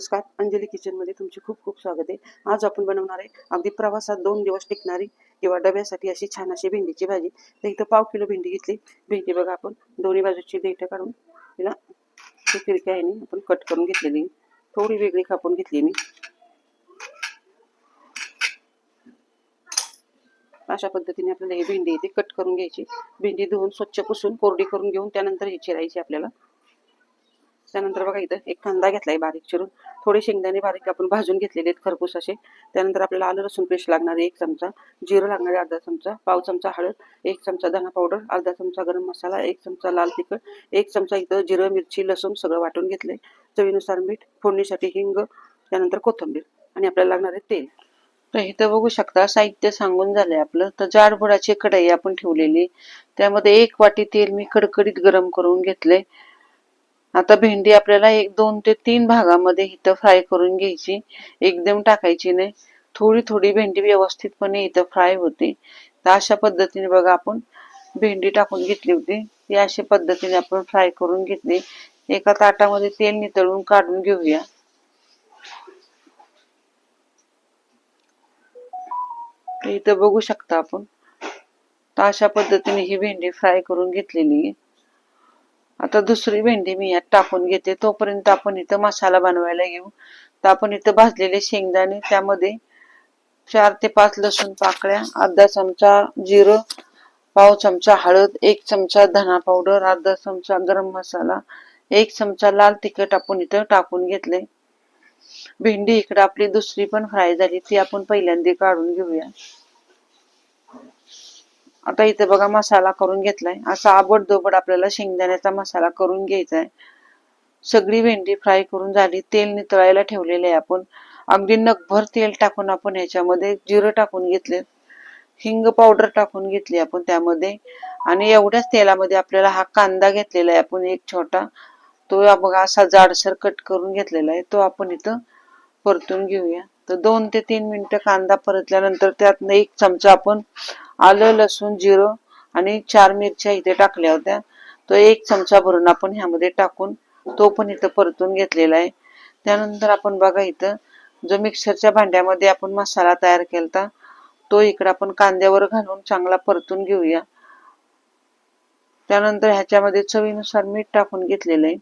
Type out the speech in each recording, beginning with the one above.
नमस्कार. अंजली किचनमध्ये तुमचे खूप खूप स्वागत आहे. आज आपण बनवणार आहे अगदी प्रवासात दोन दिवस टिकणारी किंवा डब्यासाठी अशी छान अशी भेंडीची भाजी. तर इथं पाव किलो भेंडी घेतली. भेंडी बघा आपण. दोन्ही बाजूची देठं काढून तिला तिरक्या आहे आपण कट करून घेतलेली. थोडी वेगळी कापून घेतली मी. अशा पद्धतीने आपल्याला ही भेंडी इथे ती कट करून घ्यायची. भेंडी धुवून स्वच्छ पुसून कोरडी करून घेऊन त्यानंतर ही चिरायची आपल्याला. त्यानंतर बघा इथं एक कांदा घेतलाय बारीक चिरून. थोडे शेंगदाणे बारीक आपण भाजून घेतलेले आहेत खरपूस असे. त्यानंतर आपल्याला आलं लसूण पेस्ट लागणार आहे एक चमचा. जिरं लागणार आहे अर्धा चमचा. पाव चमचा हळद एक चमचा धना पावडर अर्धा चमचा गरम मसाला एक चमचा लाल तिखट एक चमचा इथं जिरं मिरची लसूण सगळं वाटून घेतलंय. चवीनुसार मीठ फोडणीसाठी हिंग त्यानंतर कोथिंबीर आणि आपल्याला लागणार आहे तेल. तर इथं बघू शकता साहित्य सांगून झालंय आपलं. तर जाडबुडाची कढई आपण ठेवलेली. त्यामध्ये एक वाटी तेल मी कडकडीत गरम करून घेतले आता भेंडी आपल्याला एक दोन ते तीन भागामध्ये इथं फ्राय करून घ्यायची. एकदम टाकायची नाही. थोडी थोडी भेंडी व्यवस्थितपणे इथं फ्राय होते. तर अशा पद्धतीने बघा आपण भेंडी टाकून घेतली होती. ती अशा पद्धतीने आपण फ्राय करून घेतली. एका ताटामध्ये तेल नितळून काढून घेऊया. इथं बघू शकता आपण. तर अशा पद्धतीने ही भेंडी फ्राय करून घेतलेली आहे. आता दुसरी भेंडी मी यात टाकून घेते. तोपर्यंत आपण इथं मसाला बनवायला घेऊ तर आपण इथं भाजलेले शेंगदाणे त्यामध्ये चार ते पाच लसूण पाकळ्या अर्धा चमचा जिरं पाव चमचा हळद एक चमचा धना पावडर अर्धा चमचा गरम मसाला एक चमचा लाल तिखट आपण इथं टाकून घेतले. भेंडी इकडे आपली दुसरी पण फ्राय झाली ती आपण पहिल्यांदा काढून घेऊया. आता इथे बघा मसाला करून घेतलाय. असा आबड दोबड आपल्याला शेंगदाण्याचा मसाला करून घ्यायचा आहे सगळी भेंडी फ्राय करून झाली. तेल नितळायला ठेवलेले आहे आपण. अगदी नगभर तेल टाकून आपण ह्याच्यामध्ये जिरं टाकून घेतले. हिंग पावडर टाकून घेतली आपण त्यामध्ये. आणि एवढ्याच तेलामध्ये आपल्याला हा कांदा घेतलेला आहे आपण एक छोटा. तो बघा असा जाडसर कट करून घेतलेला आहे. तो आपण इथं परतून घेऊया. तर दोन ते तीन मिनिटं कांदा परतल्यानंतर त्यात एक चमचा आपण आलं लसूण जिरं आणि चार मिरच्या इथे टाकल्या होत्या. तो एक चमचा भरून आपण ह्यामध्ये टाकून तो पण इथं परतून घेतलेला आहे. त्यानंतर आपण बघा इथं जो मिक्सरच्या भांड्यामध्ये आपण मसाला तयार केला तो इकडे आपण कांद्यावर घालून चांगला परतून घेऊया. त्यानंतर ह्याच्यामध्ये चवीनुसार मीठ टाकून घेतलेलं आहे.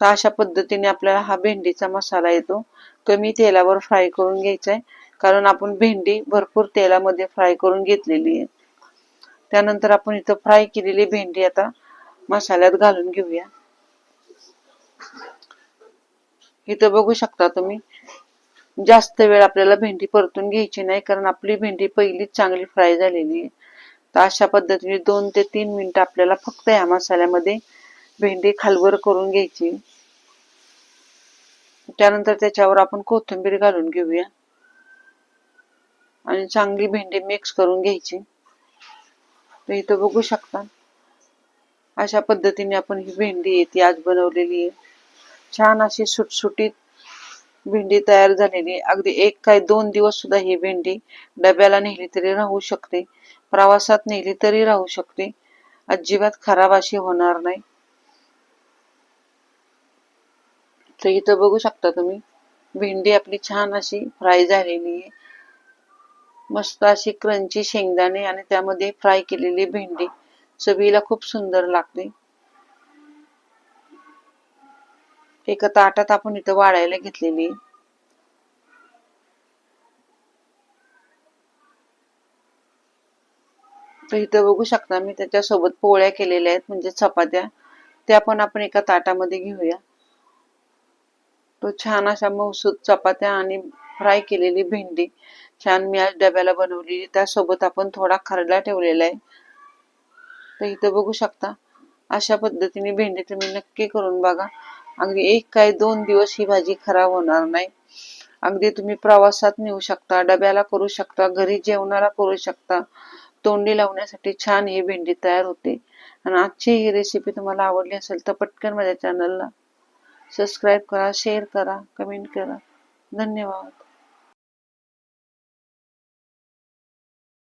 तर अशा पद्धतीने आपल्याला हा भेंडीचा मसाला येतो. कमी तेलावर फ्राय करून घ्यायचा आहे. कारण आपण भेंडी भरपूर तेलामध्ये फ्राय करून घेतलेली आहे. त्यानंतर आपण इथं फ्राय केलेली भेंडी आता मसाल्यात घालून घेऊया. इथं बघू शकता तुम्ही जास्त वेळ आपल्याला भेंडी परतून घ्यायची नाही कारण आपली भेंडी पहिलीच चांगली फ्राय झालेली आहे. तर अशा पद्धतीने दोन ते तीन मिनिटं आपल्याला फक्त या मसाल्यामध्ये भेंडी खालवर करून घ्यायची. त्यानंतर त्याच्यावर आपण कोथिंबीर घालून घेऊया. आणि चांगली भेंडी मिक्स करून घ्यायची. तर इथं बघू शकता. अशा पद्धतीने आपण ही भेंडी आहे ती आज बनवलेली आहे. छान अशी सुटसुटीत भेंडी तयार झालेली आहे. अगदी एक काय दोन दिवस सुद्धा ही भेंडी डब्याला नेली तरी राहू शकते. प्रवासात नेली तरी राहू शकते. अजिबात खराब अशी होणार नाही. तर इथं बघू शकता तुम्ही. भेंडी आपली छान अशी फ्राय झालेली आहे. मस्त अशी क्रंची शेंगदाणे आणि त्यामध्ये फ्राय केलेली भेंडी. चवीला खूप सुंदर लागते. एका ताटात आपण इथं वाढायला घेतलेली. तर इथं बघू शकता मी त्याच्यासोबत पोळ्या केलेल्या आहेत म्हणजे चपात्या. त्या पण आपण एका ताटामध्ये घेऊया. तो छान अशा मौसूद चपात्या आणि फ्राय केलेली भेंडी. छान मी आज डब्याला बनवलेली. त्यासोबत आपण थोडा खरडा ठेवलेला आहे. तर इथं बघू शकता अशा पद्धतीने भेंडी तुम्ही नक्की करून बघा. अगदी एक काय दोन दिवस ही भाजी खराब होणार नाही. अगदी तुम्ही प्रवासात नेऊ शकता डब्याला करू शकता घरी जेवणाला करू शकता. तोंडी लावण्यासाठी छान ही भेंडी तयार होते. आणि आजची ही रेसिपी तुम्हाला आवडली असेल तर पटकन माझ्या चॅनलला सबस्क्राईब करा शेअर करा कमेंट करा. धन्यवाद.